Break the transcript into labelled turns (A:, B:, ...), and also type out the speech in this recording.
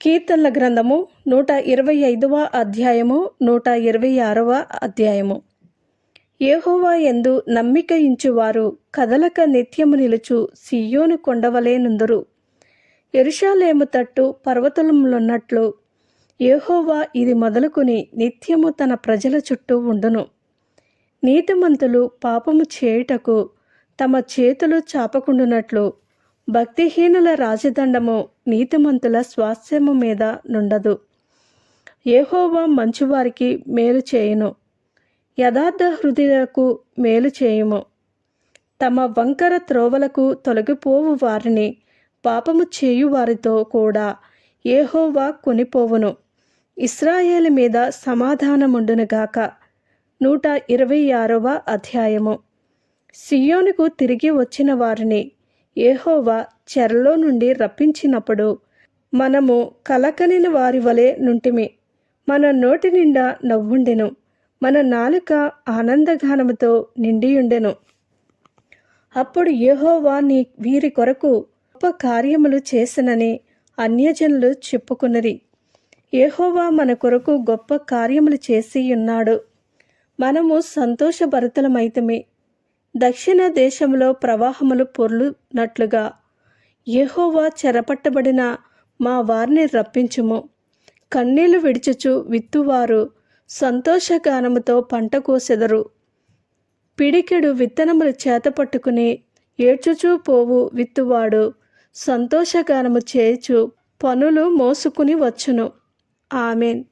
A: కీర్తనల గ్రంథము నూట ఇరవై ఐదవ అధ్యాయము నూట ఇరవై ఆరవ అధ్యాయము. యెహోవా ఎందు నమ్మిక ఇంచువారు కదలక నిత్యము నిలుచు సియోను కొండవలేనుందురు ఎరుషాలేము తట్టు పర్వతములున్నట్లు ఏహోవా ఇది మొదలుకొని నిత్యము తన ప్రజల చుట్టూ ఉండును. నీతిమంతులు పాపము చేయుటకు తమ చేతులు చాపకుండునట్లు భక్తిహీనుల రాజదండము నీతిమంతుల స్వాస్థ్యము మీద నుండదు. ఏహోవా మంచువారికి మేలు చేయును. యథార్థ హృదయులకు మేలు చేయుము. తమ వంకర త్రోవలకు తొలగిపోవు వారిని. పాపము చేయు వారితో కూడా ఏహోవా కొనిపోవును. ఇస్రాయేల్ మీద సమాధానముండునుగాక నూట ఇరవై ఆరవ అధ్యాయము. సియోనుకు తిరిగి వచ్చిన వారిని ఏహోవా చెరలో నుండి రప్పించినప్పుడు మనము కలకనిన వారి వలె నుంటిమి. మన నోటి నిండా నవ్వుండెను. మన నాలుక ఆనందగానముతో నిండియుండెను. అప్పుడు యహోవా నీ వీరి కొరకు గొప్ప కార్యములు చేసినని అన్యజనులు చెప్పుకున్నది యహోవా మన కొరకు గొప్ప కార్యములు చేసి ఉన్నాడు మనము సంతోషభరితలమైతమే. దక్షిణ దేశంలో ప్రవాహములు పొర్లునట్లుగా యెహోవా చెరపట్టబడిన మా వారిని రప్పించుము. కన్నీళ్ళు విడిచుచు విత్తువారు సంతోషగానముతో పంట కోసెదరు. పిడికెడు విత్తనములు చేతపట్టుకుని ఏడ్చుచూ పోవు విత్తువాడు. సంతోషగానము చేచు పనులు మోసుకుని వచ్చును. ఆమెన్.